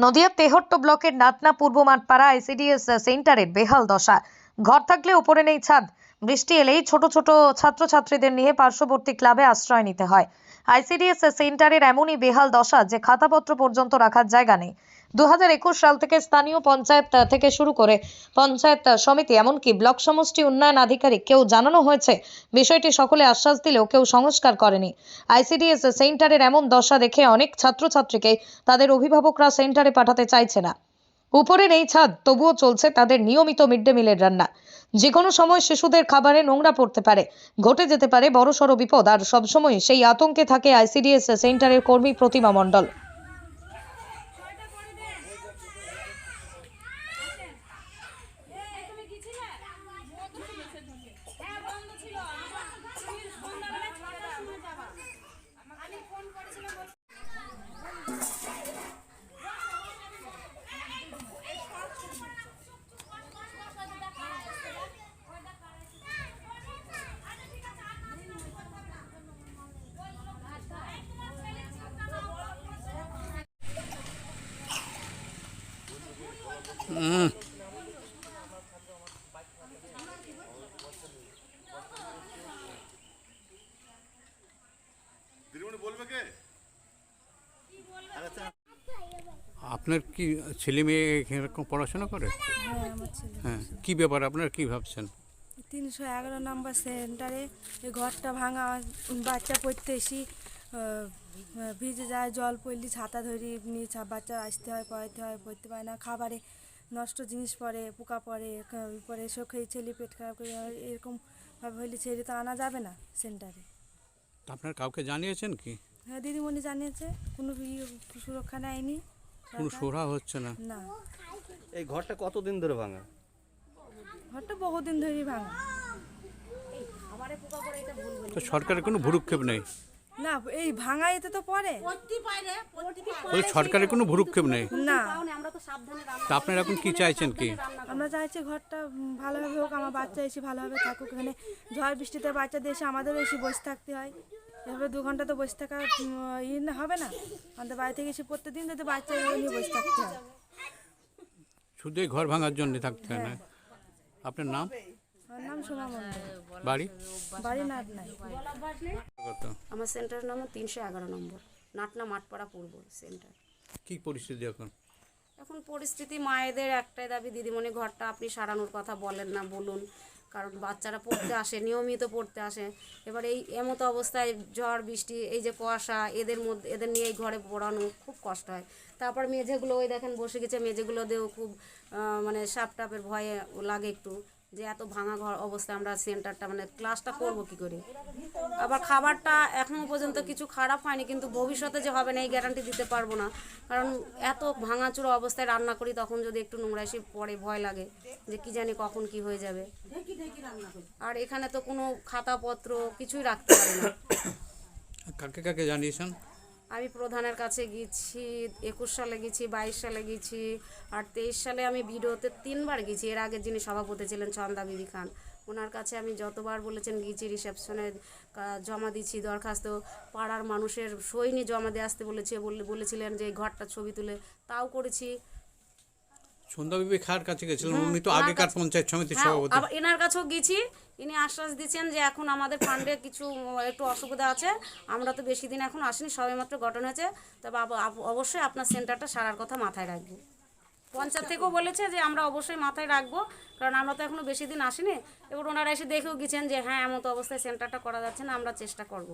নদিয়া তেহট্ট ব্লকের নাতনা পূর্ব মাঠপাড়া আইসিডিএস সেন্টারের বেহাল দশা। ঘর থাকলে উপরে নেই ছাদ। বৃষ্টি এলেই ছোট ছোট ছাত্রছাত্রীদের নিয়ে পার্শ্ববর্তী ক্লাবে আশ্রয় নিতে হয়। আইসিডিএস সেন্টারের এমনই বেহাল দশা যে খাতাপত্র পর্যন্ত রাখার জায়গা নেই। দু হাজার একুশ সাল থেকে স্থানীয় পঞ্চায়েত থেকে শুরু করে পঞ্চায়েত সমিতি, এমনকি ব্লক সমষ্টি উন্নয়ন আধিকারিক কেউ জানানো হয়েছে, বিষয়টি সকলে আশ্বাস দিলেও কেউ সংস্কার করেনি। আইসিডিএস সেন্টারের এমন দশা দেখে অনেক ছাত্রছাত্রীকে তাদের অভিভাবকরা সেন্টারে পাঠাতে চাইছে না। উপরে নেই ছাদ, তবুও চলছে তাদের নিয়মিত মিড ডে মিলের রান্না। যে কোনো সময় শিশুদের খাবারে নোংরা পড়তে পারে, ঘটে যেতে পারে বড়সড় বিপদ, আর সবসময় সেই আতঙ্কে থাকে আইসিডিএস সেন্টারের কর্মী প্রতিমা মণ্ডল। আপনার কি ছেলে মেয়ে এরকম পড়াশোনা করে? হ্যাঁ হ্যাঁ কি ব্যাপার আপনার কি ভাবছেন? তিনশো এগারো নম্বর সেন্টারে এই ঘরটা ভাঙা বাচ্চা পড়তে এসি ভিজে যায় জল পড়লি ছাতা ধরি নিয়ে ছা- বাচ্চা আসতে হয় পড়াইতে হয় পড়তে পারে না। খাবারে নষ্ট জিনিস পড়ে পোকা পড়ে কা- পরে শোকে ছেলে পেট খারাপ করে আর এরকম ভাবে হইলে ছেলে তো আনা যাবে না সেন্টারে। তা আপনার কাউকে জানিয়েছেন কি? হ্যাঁ দিদিমণি জানিয়েছে কোনো ইয়ে সুরক্ষা নেয়নি। কোনো। সোহা হচ্ছে না? না। এই ঘরটা কতদিন ধরে ভাঙা? ঘরটা বহুদিন ধরেই ভাঙা। তো সরকারের কোনো ভুরুক্ষেপ নেই? না এই ভাঙা এতে তো পড়ে। ওই সরকারের কোনো ভুরুক্ষেপ নেই? না। তা আপনারা এখন কি চাইছেন কি? আমরা চাইছি ঘরটা ভালোভাবে হোক আমার বাচ্চা এসে ভালোভাবে থাকুক এখানে। ঝড় বৃষ্টিতে বাচ্চাদের এসে আমাদেরও এসে বসে থাকতে হয়। এভাবে দু ঘণ্টা তো বসে থাকা ই না হবে না। আমাদের বাড়ি থেকে এসে প্রত্যেকদিন যদি বাচ্চা নিয়ে বসে থাকতে হয়। শুধু ঘর ভাঙার জন্য থাকতে হয় না। আপনার নাম? আমার নাম সোমা মন্ডল। বাড়ি? বাড়ি নাটনা আমার সেন্টারের নাম তিনশো এগারো নম্বর নাটনা মাঠপাড়া পূর্ব সেন্টার। কি পরিস্থিতি এখন? এখন পরিস্থিতি মায়েদের একটাই দাবি দিদিমণি ঘরটা আপনি সারানোর কথা বলেন না বলুন। কারণ বাচ্চারা পড়তে আসে নিয়মিত পড়তে আসে। এবার এই এমতো অবস্থায় ঝড় বৃষ্টি এই যে কুয়াশা এদের মধ্যে এদের নিয়ে এই ঘরে পড়ানো খুব কষ্ট হয়। তারপর মেঝেগুলো ওই দেখেন বসে গেছে মেঝেগুলো দিয়েও খুব মানে সাপ টাপের ভয়ে লাগে একটু। যে এত ভাঙা ঘর অবস্থায় আমরা সেন্টারটা মানে ক্লাসটা করব কি করে? আবার খাবারটা এখনও পর্যন্ত কিছু খারাপ হয়নি, কিন্তু ভবিষ্যতে যে হবে না, এই গ্যারান্টি দিতে পারব না। কারণ এত ভাঙাচুরো অবস্থায় রান্না করি, তখন যদি একটু নোংরা এসে পড়ে, ভয় লাগে যে কি জানি কখন কি হয়ে যাবে। আর এখানে তো কোনো খাতাপত্র কিছুই রাখতে পারি না। কাকে কাকে জানিয়েছেন? আমি প্রধানের কাছে গেছি, একুশ সালে গেছি, বাইশ সালে গেছি, আর তেইশ সালে আমি ভিডিওতে তিনবার গেছি। এর আগে যিনি সভাপতি ছিলেন চন্দা বিবি খান ওনার কাছে আমি যতবার বলেছেন গেছি রিসেপশনে জমা দিচ্ছি দরখাস্ত, পাড়ার মানুষের সই জমা দিয়ে আসতে বলেছে বলেছিলেন যে ঘরটা ছবি তুলে, তাও করেছি। সন্ধ্যা বিবি খার কাছে গেছিলেন উনি তো আগেকার পঞ্চায়েত সমিতির হ্যাঁ সভাপতি। আবার এনার কাছেও গেছি। ইনি আশ্বাস দিচ্ছেন যে এখন আমাদের ফান্ডে কিছু একটু অসুবিধা আছে। আমরা তো বেশি দিন এখন আসিনি সবেমাত্র গঠন হয়েছে। তবে অবশ্যই আপনার সেন্টারটা সারার কথা মাথায় রাখব। পঞ্চায়েত থেকেও বলেছে যে আমরা অবশ্যই মাথায় রাখব কারণ আমরা তো এখনও বেশি দিন আসিনি। এবার ওনারা এসে দেখেও গেছেন যে হ্যাঁ এমন তো অবস্থায় সেন্টারটা করা যাচ্ছে না আমরা চেষ্টা করব।